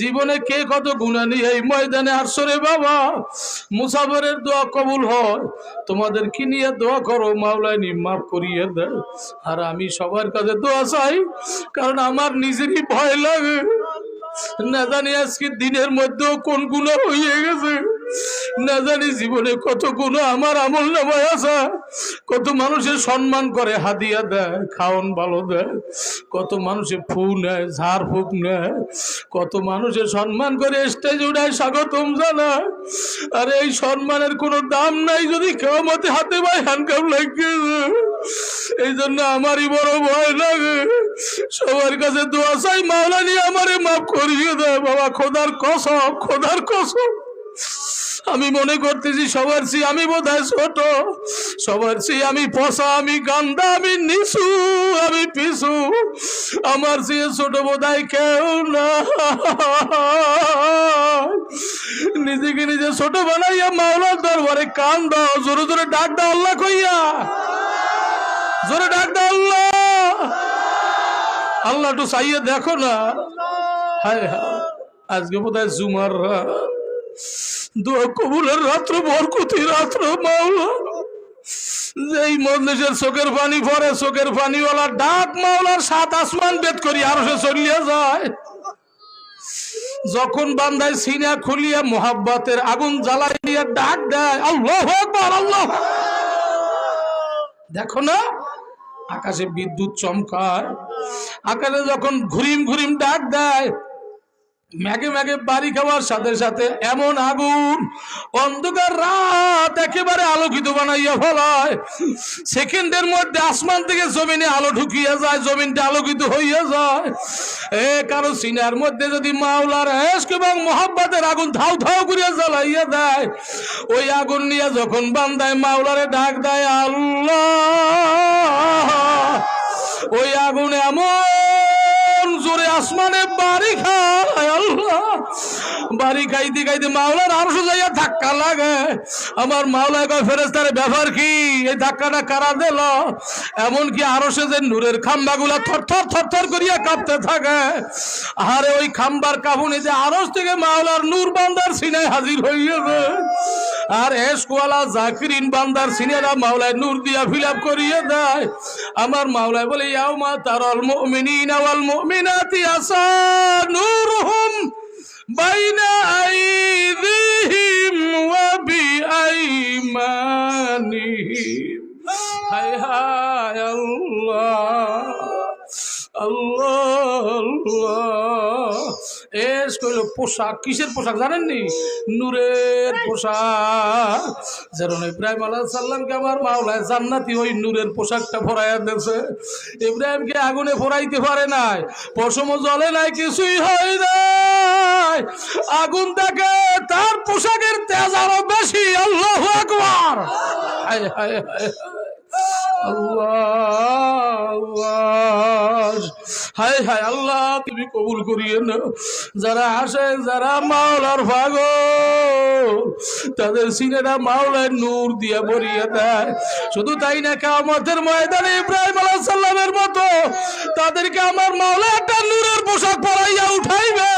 জীবনে কে কত গুণা নিয়ে এই ময়দানে আসছো রে বাবা। মুসাফরের দোয়া কবুল হয়। তোমাদের কি নিয়ে দোয়া করো? মাওলানি মাফ করিয়ে দেয় আর আমি সবার কাছে দোয়া চাই, কারণ আমার নিজেরই ভয় লাগে। না জানি আজকে দিনের মধ্যেও কোন গুণা হয়ে গেছে। না জানি জীবনে কত গুণ আমার আমল নামায় আসা কত মানুষের সম্মান করে, হাদিয়া দেয়, খাওন ভালো দেয়। কত মানুষের ফু নেয়, ঝাড় ফুক নেয়। কত মানুষের সম্মান করে স্টেজ উঠায় স্বাগতম জানায়। আর এই সম্মানের কোনো দাম নাই যদি কেউ মতে হাতে পায় হ্যান্ডকাপ লাগিয়ে এই জন্য আমারই বড় ভয় লাগে। সবার কাছে দোয়া চাই মাওলা নিয়ে আমারে মাফ করিয়ে দেয়। বাবা, খোদার কসম খোদার কসম। আমি মনে করতেছি সবার সি আমি বোধ হয় ছোট। সবার সি আমি পশা আমি গান্দা, আমি নিশু আমি পিছু। আমার সে ছোট বোধহয় কেউ না নিজেকে নিজে ছোট বানাইয়া মাওলার দরবারে কান দাও, জোরে জোরে ডাক দাও আল্লাহ কইয়া। জোরে ডাক দাও আল্লাহ। আল্লাহ একটু চাইয়ে দেখো না। হায় হায়, আজকে বোধ হয় জুমার রাত। দোয়া কবুলের রাত্র বরকতি রাত্র, মাওলা। যেই মজলিসের চোখের পানি পরে চোখের পানিওয়ালা ডাক মাওলার সাত আসমান বেদ করি, আরও সে চলিয়া যায়। যখন বান্দায় সিনা খুলিয়া মোহাব্বতের আগুন জ্বালাই ডাক দেয়, আল্লাহ আল্লাহ দেখো না, আকাশে বিদ্যুৎ চমকায়, আকাশে যখন ঘুরিম ঘুরিম ডাক দেয় ম্যাগে ম্যাগে বাড়ি খাওয়ার সাথে সাথে এমন আগুন, অন্ধকার রাত একেবারে আলোকিত বানাইয়া ফলায়। সেকেন্ডের মধ্যে আসমান থেকে জমিনে আলো ঢুকিয়া যায়, জমিনটা আলোকিত হইয়া যায়। এ কারও সিনার মধ্যে যদি মাওলার এসক এবং মোহাব্বতের আগুন ধাও ধাও করিয়া জ্বালাইয়া দেয়, ওই আগুন নিয়ে যখন বান্দায় মাওলারে ডাক দেয়, আল্লাহ, ওই আগুন এমন আসমানে বাড়ি খায় আল্লাহ। বাড়ি খাইতে খাইতে মাওলার আরশো যাইয়া ধাক্কা লাগে। আমার মাওলায় কয় ফেরেস্তার ব্যাপার কি? এই ধাক্কাটা কারা দিল? এমন কি আরশে যে নূরের খাম্বাগুলা থর থর থর থর করিয়া কাঁপতে থাকে। আরে ওই খাম্বার কাপুনি যে আরশ থেকে মাওলার নূর বান্দার সিনায় হাজির হইয়াছে। আর এসকওয়ালা জাকিরিন বান্দার সিনেরা মাওলায় নূর দিয়া ফিল করিয়ে দেয়। আমার মাওলায় বলে ইয়াউমা তারাল মুমিনিনা ওয়াল মুমিনাতি আসা নূরুহুম বাইনা আইদিহিম ওয়া বিআইমানিহিম। হায় হায় আল্লাহ আল্লাহ আল্লাহ। এস কইল পোশাক। কিসের পোশাক জানেননি? নূরের পোশাক। যেমন ইব্রাহিম আলাহ সাল্লামকে আমার মাওলায় জান্নাতি ওই নূরের পোশাকটা ফরাইয়া দিয়েছে। ইব্রাহিমকে আগুনে ফরাইতে পারে নাই পশম জলে নাই কিছুই হয় নাই। আগুন দেখে তার পোশাকের তেজ আরও বেশি আল্লাহ আকবার। হায় হায় হায়। আল্লাহ হায় হায়, আল্লাহ, তুমি কবুল করিয়ে না যারা আসে, যারা মাওলার পাগল, তাদের সিনেরা মাওলার নূর দিয়া ভরিয়ে দেয়। শুধু তাই না কামতের ময়দানে ইব্রাহিম আলাহ সাল্লামের মতো তাদেরকে আমার মাওলা একটা নূরের পোশাক পরাইয়া উঠাইবে।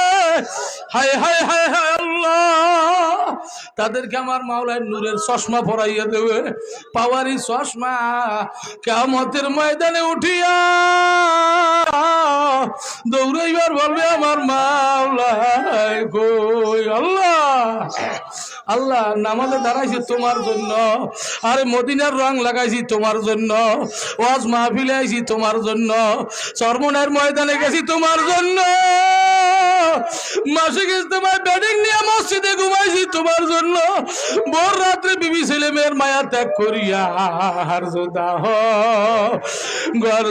হায় হায় হায় হায়, আল্লাহ। তাদেরকে আমার মাওলায় নূরের চশমা পরাইয়া দেবে। পাওয়ারি চশমা কেমতের ময়দানে উঠিয়া দৌড়াইবার বলবে আমার মাওলায় কই আল্লাহ আল্লাহ, নামাজে দাঁড়াইছি তোমার জন্য, আরে মদিনার রং লাগাইছি তোমার জন্য, ওয়াজ মাহফিলে আইছি তোমার জন্য, চরমনের ময়দানে গেছি তোমার জন্য। মাসিক ইস্তেমায় ব্যাটিং নিয়ে মসজিদে ঘুমাইছি তোমার জন্য। ভোর রাত্রে বিবি ছেলে মেয়ের মায়া ত্যাগ করিয়া জোদাহ গর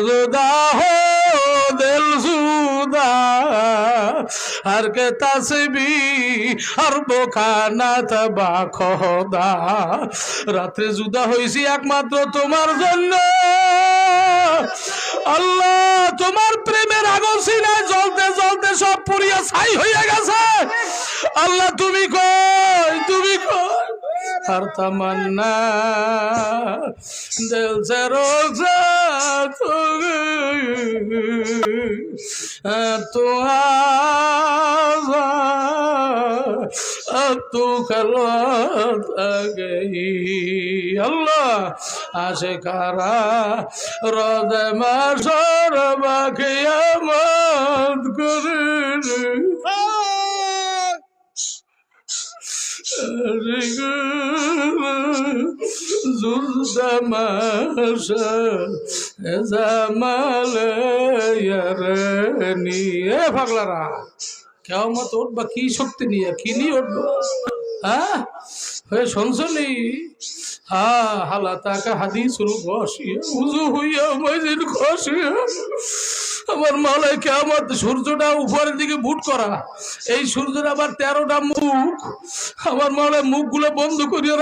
দিল সুদা আর কে তাসবি আর তবা রাত্রে জুদা একমাত্র তোমার জন্য। আল্লাহ, তোমার প্রেমের আগুন সিনায় জ্বলতে জ্বলতে সব পুড়িয়া ছাই হইয়া গেছে। আল্লাহ তুমি কই? তুমি কই? আর তামান্না तू आजा तू खलवत आ गई अल्लाह आशिकारा रोज माशर बाकिया मत कर জুলদামাশা জামালায়ারানি এ পাগলারা কেমত উঠবা কি শক্তি নিয়ে, কি নিয়ে উঠবো? হ্যাঁ? হ্যাঁ হালা তাকা হাদিসুল গসিয়া উজু হইয়া মজিদ খসিয়া আমার মালায় কেমন সূর্যটা উপরের দিকে বুট করা। এই সূর্যের আবার তেরোটা মুখ, আমার মালায় মুখগুলো বন্ধ করিয়া